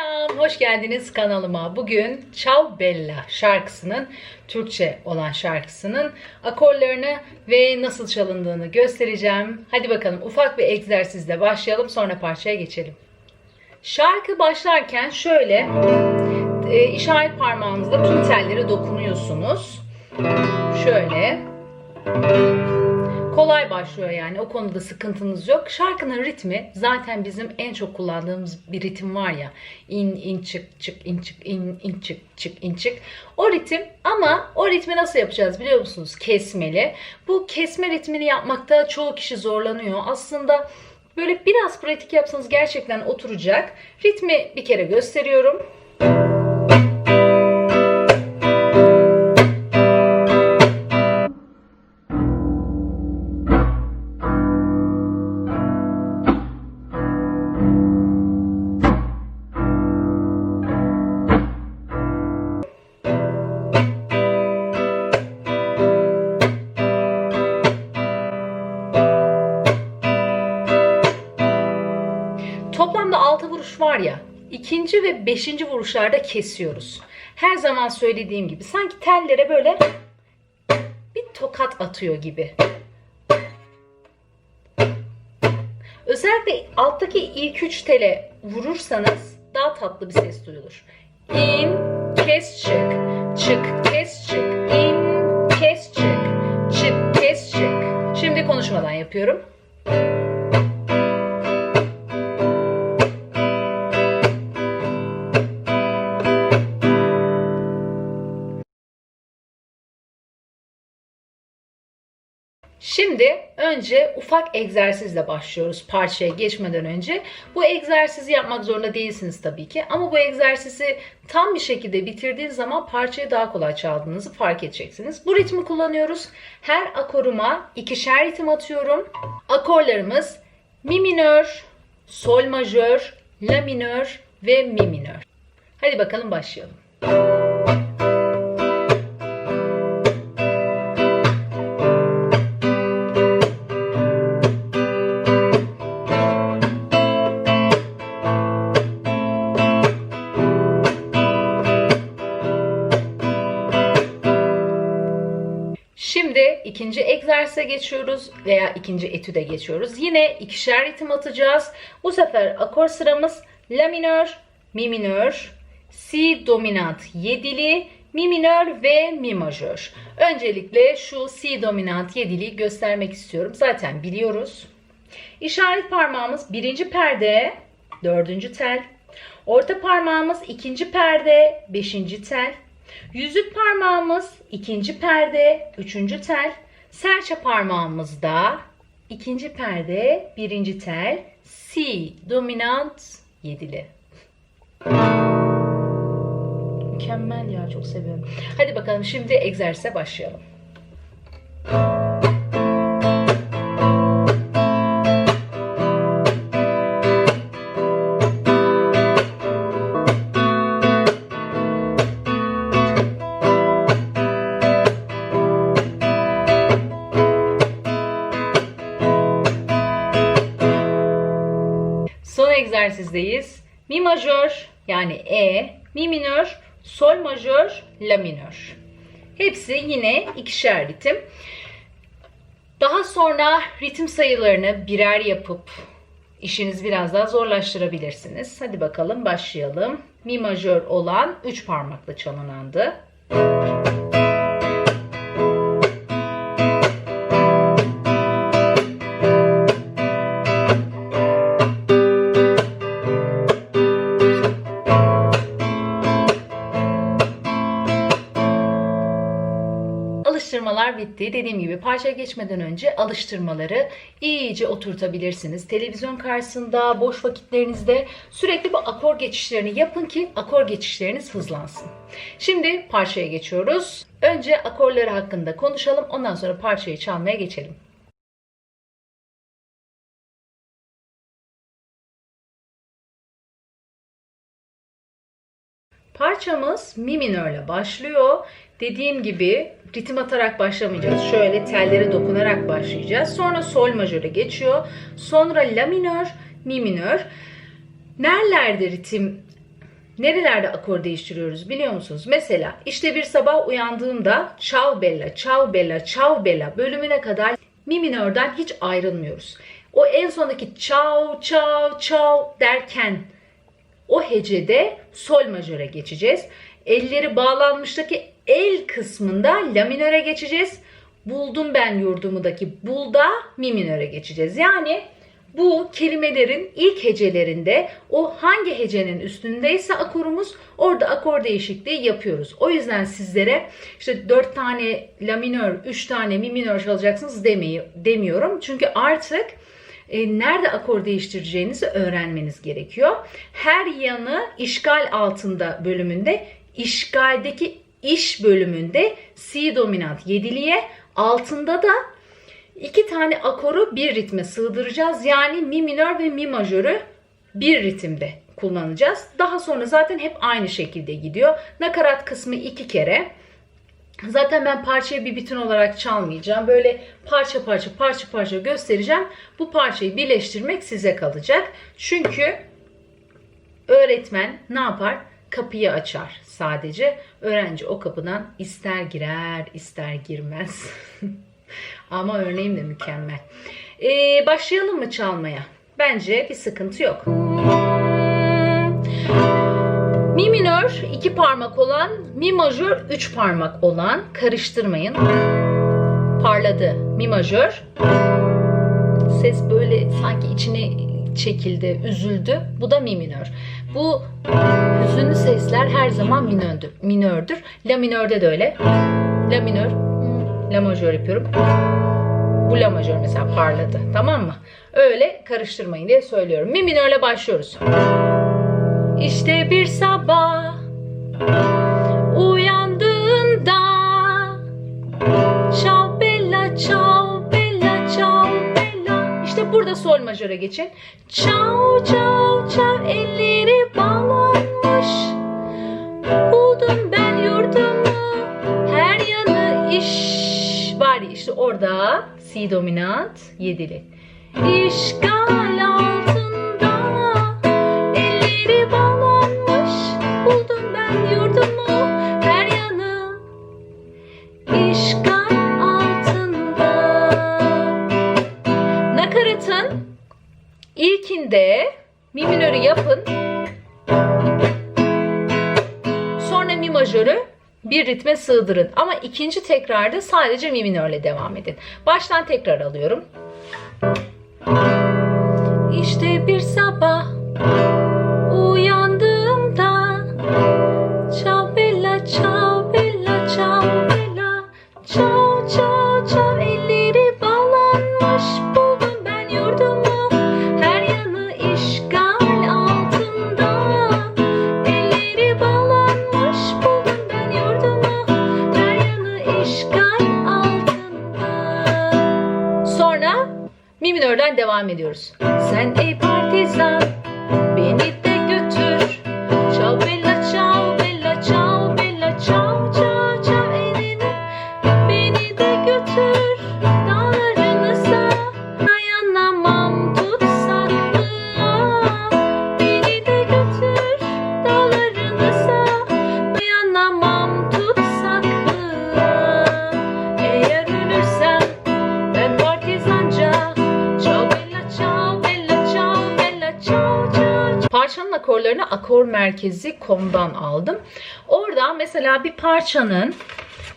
Selam, hoş geldiniz kanalıma. Bugün Ciao Bella şarkısının, Türkçe olan şarkısının akorlarını ve nasıl çalındığını göstereceğim. Hadi bakalım ufak bir egzersizle başlayalım sonra parçaya geçelim. Şarkı başlarken şöyle e, işaret parmağınızla tüm tellere dokunuyorsunuz. Şöyle. Kolay başlıyor yani o konuda sıkıntınız yok. Şarkının ritmi zaten bizim en çok kullandığımız bir ritim var ya. İn in çık çık in çık in in çık çık in çık. O ritim ama o ritmi nasıl yapacağız biliyor musunuz? Kesmeli. Bu kesme ritmini yapmakta çoğu kişi zorlanıyor. Aslında böyle biraz pratik yapsanız gerçekten oturacak. Ritmi bir kere gösteriyorum. Toplamda var ya. ikinci ve beşinci vuruşlarda kesiyoruz. Her zaman söylediğim gibi sanki tellere böyle bir tokat atıyor gibi. Özellikle alttaki ilk üç tele vurursanız daha tatlı bir ses duyulur. İn, kes, çık, çık, kes, çık, in, kes, çık, çık, kes, çık. Şimdi konuşmadan yapıyorum. Şimdi önce ufak egzersizle başlıyoruz parçaya geçmeden önce. Bu egzersizi yapmak zorunda değilsiniz tabii ki ama bu egzersizi tam bir şekilde bitirdiğiniz zaman parçayı daha kolay çaldığınızı fark edeceksiniz. Bu ritmi kullanıyoruz. Her akoruma ikişer ritim atıyorum. Akorlarımız mi minör, sol majör, la minör ve mi minör. Hadi bakalım başlayalım. İkinci egzersize geçiyoruz veya ikinci etüde geçiyoruz. Yine ikişer ritim atacağız. Bu sefer akor sıramız La minör, Mi minör, Si dominant yedili, Mi minör ve Mi majör. Öncelikle şu Si dominant yediliyi göstermek istiyorum. Zaten biliyoruz. İşaret parmağımız birinci perde, dördüncü tel. Orta parmağımız ikinci perde, beşinci tel. Yüzük parmağımız ikinci perde, üçüncü tel. Serçe parmağımız da ikinci perde, birinci tel. Si dominant yedili. Mükemmel ya çok seviyorum. Hadi bakalım şimdi egzersize başlayalım. Egzersizdeyiz. Mi majör yani E, mi minör, sol majör, la minör. Hepsi yine ikişer ritim. Daha sonra ritim sayılarını birer yapıp işinizi biraz daha zorlaştırabilirsiniz. Hadi bakalım başlayalım. Mi majör olan 3 parmakla çalınandı. Alıştırmalar bitti. Dediğim gibi parçaya geçmeden önce alıştırmaları iyice oturtabilirsiniz. Televizyon karşısında, boş vakitlerinizde sürekli bu akor geçişlerini yapın ki akor geçişleriniz hızlansın. Şimdi parçaya geçiyoruz. Önce akorları hakkında konuşalım. Ondan sonra parçayı çalmaya geçelim. Parçamız mi minörle başlıyor. Dediğim gibi ritim atarak başlamayacağız. Şöyle tellere dokunarak başlayacağız. Sonra sol majöre geçiyor. Sonra la minör, mi minör. Nerelerde ritim nerelerde akor değiştiriyoruz biliyor musunuz? Mesela işte bir sabah uyandığımda Ciao Bella, Ciao Bella, Ciao Bella bölümüne kadar mi minörden hiç ayrılmıyoruz. O en sondaki ciao, ciao, ciao derken o hecede sol majöre geçeceğiz. Elleri bağlanmıştaki el kısmında la minöre geçeceğiz. Buldum ben yurdumudaki bulda mi minöre geçeceğiz. Yani bu kelimelerin ilk hecelerinde o hangi hecenin üstündeyse akorumuz orada akor değişikliği yapıyoruz. O yüzden sizlere işte 4 tane la minör, 3 tane mi minör çalacaksınız demeyi, demiyorum. Çünkü artık e, nerede akor değiştireceğinizi öğrenmeniz gerekiyor. Her yanı işgal altında bölümünde işgaldeki iş bölümünde si dominant yediliye altında da iki tane akoru bir ritme sığdıracağız. Yani mi minör ve mi majörü bir ritimde kullanacağız. Daha sonra zaten hep aynı şekilde gidiyor. Nakarat kısmı iki kere. Zaten ben parçayı bir bütün olarak çalmayacağım. Böyle parça parça parça parça göstereceğim. Bu parçayı birleştirmek size kalacak. Çünkü öğretmen ne yapar? Kapıyı açar sadece. Öğrenci o kapıdan ister girer ister girmez. Ama örneğim de mükemmel. Ee, başlayalım mı çalmaya? Bence bir sıkıntı yok. Mi minör iki parmak olan, mi majör üç parmak olan. Karıştırmayın. Parladı. Mi majör. Ses böyle sanki içine çekildi, üzüldü. Bu da mi minör. Bu hüzünlü sesler her zaman minördür. minördür. La minörde de öyle. La minör, la majör yapıyorum. Bu la majör mesela parladı. Tamam mı? Öyle karıştırmayın diye söylüyorum. Mi minörle başlıyoruz. İşte bir sabah uyandığında Ciao bella, ciao bella, ciao bella. İşte burada sol majöre geçin. Ciao, ciao, ciao elleri bağlanmış. Buldum ben yurdumu, her yanı iş. Bari işte orada si dominant yedili. İşgal altında elleri bağlanmış. Buldum ben yurdumu, her yanı işgal altında. Nakaratın ilkinde mi minörü yapın. Bir ritme sığdırın. Ama ikinci tekrarda sadece mi minörle devam edin. Baştan tekrar alıyorum. İşte bir sabah devam ediyoruz. Sen ey partizan akor merkezi kom'dan aldım. Orada mesela bir parçanın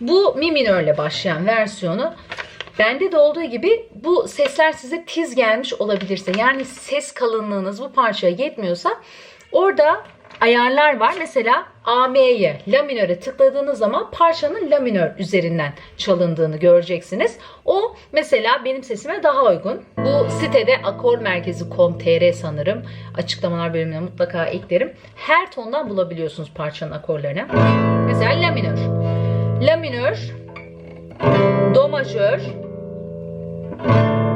bu mi minörle başlayan versiyonu Bende de olduğu gibi bu sesler size tiz gelmiş olabilirse yani ses kalınlığınız bu parçaya yetmiyorsa orada ayarlar var. Mesela AM'ye, la minöre tıkladığınız zaman parçanın la minör üzerinden çalındığını göreceksiniz. O mesela benim sesime daha uygun. Bu sitede akor merkezi com.tr sanırım. Açıklamalar bölümüne mutlaka eklerim. Her tondan bulabiliyorsunuz parçanın akorlarını. Mesela la minör. La minör, do majör,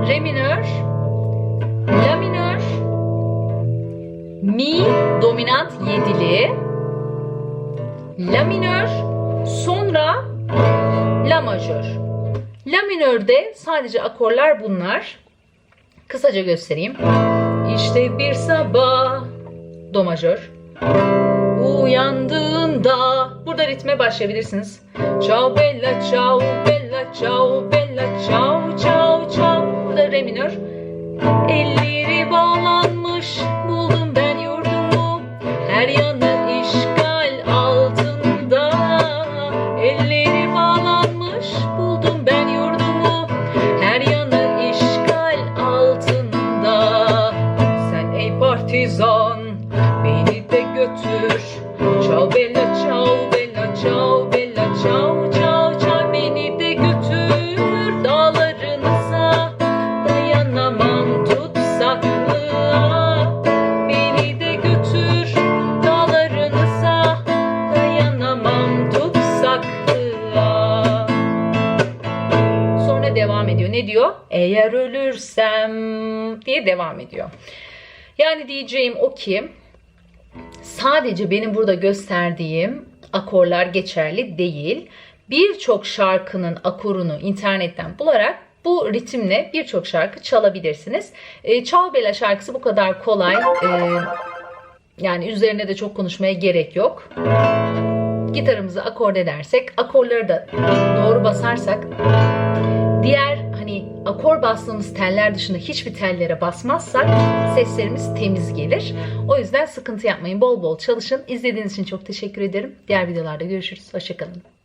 re minör, la minör, mi dominant yedili, la minör, sonra la majör. La minörde sadece akorlar bunlar. Kısaca göstereyim. İşte bir sabah do majör. ritme başlayabilirsiniz. Ciao bella ciao bella ciao bella ciao ciao. De götür. Ciao bella ciao bella ciao bella ciao ciao ciao beni de götür. Dağlarınıza dayanamam tutsaklığa beni de götür. Dağlarınıza dayanamam tutsaklığa. Sonra devam ediyor. Ne diyor? Eğer ölürsem diye devam ediyor. Yani diyeceğim o ki sadece benim burada gösterdiğim akorlar geçerli değil. Birçok şarkının akorunu internetten bularak bu ritimle birçok şarkı çalabilirsiniz. E, Bella şarkısı bu kadar kolay. E, yani üzerine de çok konuşmaya gerek yok. Gitarımızı akord edersek, akorları da doğru basarsak diğer akor bastığımız teller dışında hiçbir tellere basmazsak seslerimiz temiz gelir. O yüzden sıkıntı yapmayın. Bol bol çalışın. İzlediğiniz için çok teşekkür ederim. Diğer videolarda görüşürüz. Hoşçakalın.